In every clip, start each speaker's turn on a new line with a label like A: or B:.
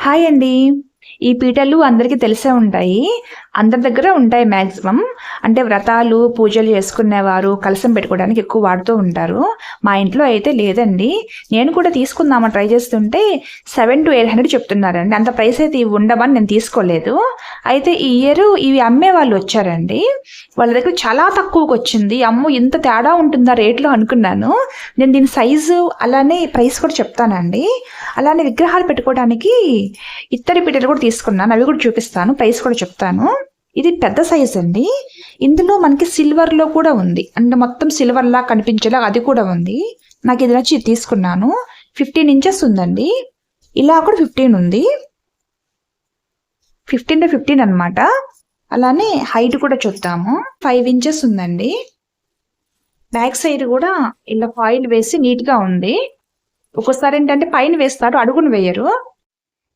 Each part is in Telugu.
A: హాయ్ అండి ఈ పీటలు అందరికీ తెలిసే ఉంటాయి. అందరి దగ్గర ఉంటాయి మ్యాక్సిమం అంటే వ్రతాలు పూజలు చేసుకునేవారు కలసం పెట్టుకోవడానికి ఎక్కువ వాడుతూ ఉంటారు. మా ఇంట్లో అయితే లేదండి. నేను కూడా తీసుకుందామని ట్రై చేస్తుంటే సెవెన్ టు ఎయిట్ హండ్రెడ్ చెప్తున్నారండి. అంత ప్రైస్ అయితే ఇవి ఉండమని నేను తీసుకోలేదు. అయితే ఈ ఇయర్ ఇవి అమ్మే వాళ్ళు వచ్చారండి. వాళ్ళ దగ్గర చాలా తక్కువకి వచ్చింది. అమ్మో ఇంత తేడా ఉంటుందా రేట్లో అనుకున్నాను. నేను దీని సైజు అలానే ప్రైస్ కూడా చెప్తానండి. అలానే విగ్రహాలు పెట్టుకోవడానికి ఇత్తడి పీటలు కూడా తీసుకున్నాను. అవి కూడా చూపిస్తాను. ప్రైస్ కూడా చెప్తాను. ఇది పెద్ద సైజ్ అండి. ఇందులో మనకి సిల్వర్లో కూడా ఉంది. అంటే మొత్తం సిల్వర్లా కనిపించేలా అది కూడా ఉంది. నాకు ఇది నచ్చి తీసుకున్నాను. ఫిఫ్టీన్ ఇంచెస్ ఉందండి. ఇలా కూడా ఫిఫ్టీన్ ఉంది. ఫిఫ్టీన్ టు ఫిఫ్టీన్ అనమాట అలానే హైట్ కూడా చూద్దాము. ఫైవ్ ఇంచెస్ ఉందండి. బ్యాక్ సైడ్ కూడా ఇలా ఫాయిల్ వేసి నీట్గా ఉంది. ఒక్కోసారి ఏంటంటే పైన వేస్తారు అడుగును వేయరు.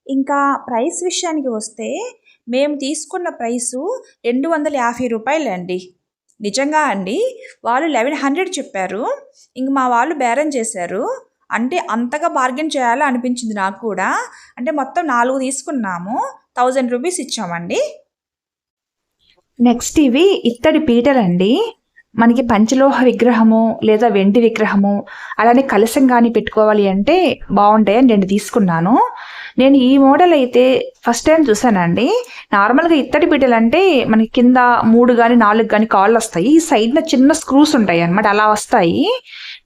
B: ఇంకా ప్రైస్ విషయానికి వస్తే మేము తీసుకున్న ప్రైసు రెండు వందల యాభై రూపాయలు అండి. నిజంగా అండి వాళ్ళు లెవెన్ హండ్రెడ్ చెప్పారు. ఇంక మా వాళ్ళు బేరం చేశారు. అంటే అంతగా బార్గెన్ చేయాలో అనిపించింది నాకు కూడా. అంటే మొత్తం నాలుగు తీసుకున్నాము. థౌజండ్ రూపీస్ ఇచ్చామండి.
A: నెక్స్ట్ ఇవి ఇత్తడి పీటలండి. మనకి పంచలోహ విగ్రహము లేదా వెండి విగ్రహము అలానే కలశం కానీ పెట్టుకోవాలి అంటే బాగుంటాయని నేను తీసుకున్నాను. నేను ఈ మోడల్ అయితే ఫస్ట్ టైం చూసానండి. నార్మల్గా ఇత్తడి బిడ్డలు అంటే మనకి కింద మూడు కానీ నాలుగు కానీ కాళ్ళు వస్తాయి. ఈ సైడ్న చిన్న స్క్రూస్ ఉంటాయి అనమాట అలా వస్తాయి.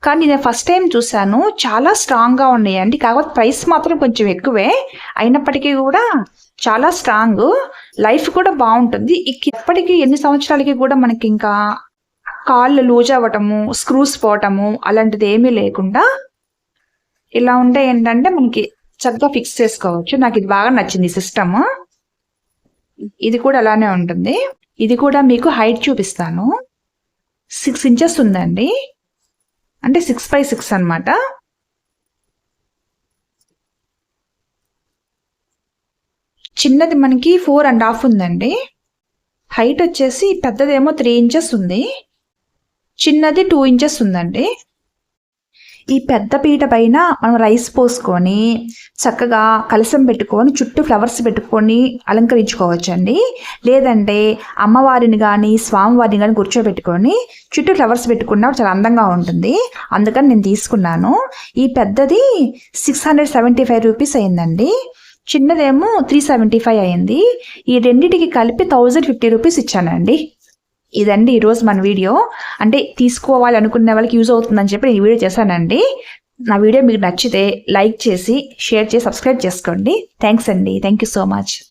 A: కానీ నేను ఫస్ట్ టైం చూశాను చాలా స్ట్రాంగ్గా ఉన్నాయండి. కాకపోతే ప్రైస్ మాత్రం కొంచెం ఎక్కువే. అయినప్పటికీ కూడా చాలా స్ట్రాంగ్. లైఫ్ కూడా బాగుంటుంది. ఇప్పటికీ ఎన్ని సంవత్సరాలకి కూడా మనకి ఇంకా కాళ్ళు లూజ్ అవ్వటము స్క్రూస్ పోవటము అలాంటిది ఏమీ లేకుండా ఇలా ఉంటే ఏంటంటే మనకి చక్కగా ఫిక్స్ చేసుకోవచ్చు. నాకు ఇది బాగా నచ్చింది సిస్టమ్ ఇది కూడా అలానే ఉంటుంది. ఇది కూడా మీకు హైట్ చూపిస్తాను. సిక్స్ ఇంచెస్ ఉందండి. అంటే సిక్స్ బై సిక్స్ అనమాట చిన్నది మనకి ఫోర్ అండ్ హాఫ్ ఉందండి. హైట్ వచ్చేసి పెద్దదేమో త్రీ ఇంచెస్ ఉంది. చిన్నది టూ ఇంచెస్ ఉందండి. ఈ పెద్ద పీట పైన మనం రైస్ పోసుకొని చక్కగా కలసం పెట్టుకొని చుట్టూ ఫ్లవర్స్ పెట్టుకొని అలంకరించుకోవచ్చండి. లేదంటే అమ్మవారిని కానీ స్వామివారిని కానీ కూర్చోబెట్టుకొని చుట్టూ ఫ్లవర్స్ పెట్టుకున్నా చాలా అందంగా ఉంటుంది. అందుకని నేను తీసుకున్నాను. ఈ పెద్దది six hundred seventy five rupees అయిందండి. చిన్నదేమో త్రీ సెవెంటీ ఫైవ్ అయింది. ఈ రెండింటికి కలిపి థౌజండ్ ఫిఫ్టీ రూపీస్ ఇచ్చానండి. ఇదండి ఈరోజు మన వీడియో. అంటే తీసుకోవాలి అనుకునే వాళ్ళకి యూజ్ అవుతుందని చెప్పి నేను ఈ వీడియో చేశానండి. నా వీడియో మీకు నచ్చితే లైక్ చేసి షేర్ చేసి సబ్స్క్రైబ్ చేసుకోండి. థ్యాంక్స్ అండి. Thank you so much.